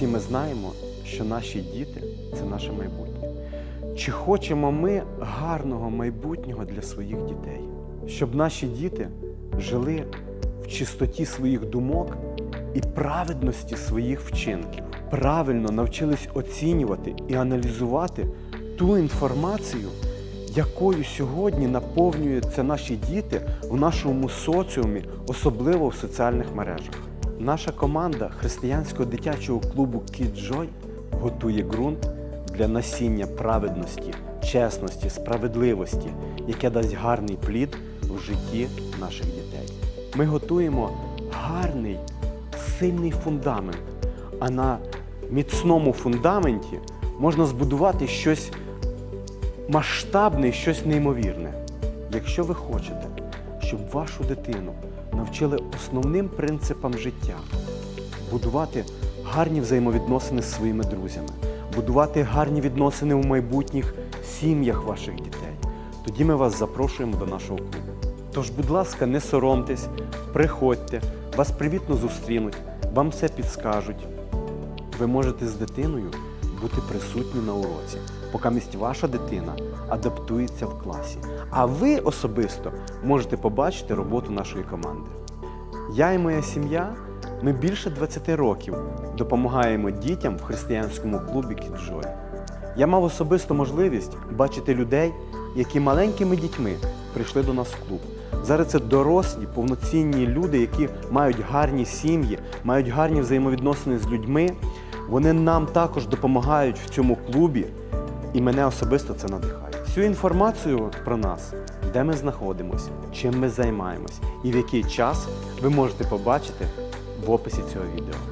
Всі ми знаємо, що наші діти це наше майбутнє. Чи хочемо ми гарного майбутнього для своїх дітей? Щоб наші діти жили в чистоті своїх думок і праведності своїх вчинків, правильно навчились оцінювати і аналізувати ту інформацію, якою сьогодні наповнюються наші діти в нашому соціумі, особливо в соціальних мережах. Наша команда християнського дитячого клубу «Кіджой» готує ґрунт для насіння праведності, чесності, справедливості, яке дасть гарний плід в житті наших дітей. Ми готуємо гарний, сильний фундамент, а на міцному фундаменті можна збудувати щось масштабне щось неймовірне. Якщо ви хочете, щоб вашу дитину навчили основним принципам життя, будувати гарні взаємовідносини з своїми друзями, будувати гарні відносини у майбутніх сім'ях ваших дітей, тоді ми вас запрошуємо до нашого клубу. Тож, будь ласка, не соромтесь, приходьте, вас привітно зустрінуть, вам все підскажуть. Ви можете з дитиною бути присутні на уроці, поки мість ваша дитина адаптується в класі. А ви особисто можете побачити роботу нашої команди. Я і моя сім'я, ми більше 20 років допомагаємо дітям в християнському клубі Кіджой. Я мав особисту можливість бачити людей, які маленькими дітьми прийшли до нас в клуб. Зараз це дорослі, повноцінні люди, які мають гарні сім'ї, мають гарні взаємовідносини з людьми. Вони нам також допомагають в цьому клубі, і мене особисто це надихає. Всю інформацію про нас, де ми знаходимося, чим ми займаємось і в який час ви можете побачити в описі цього відео.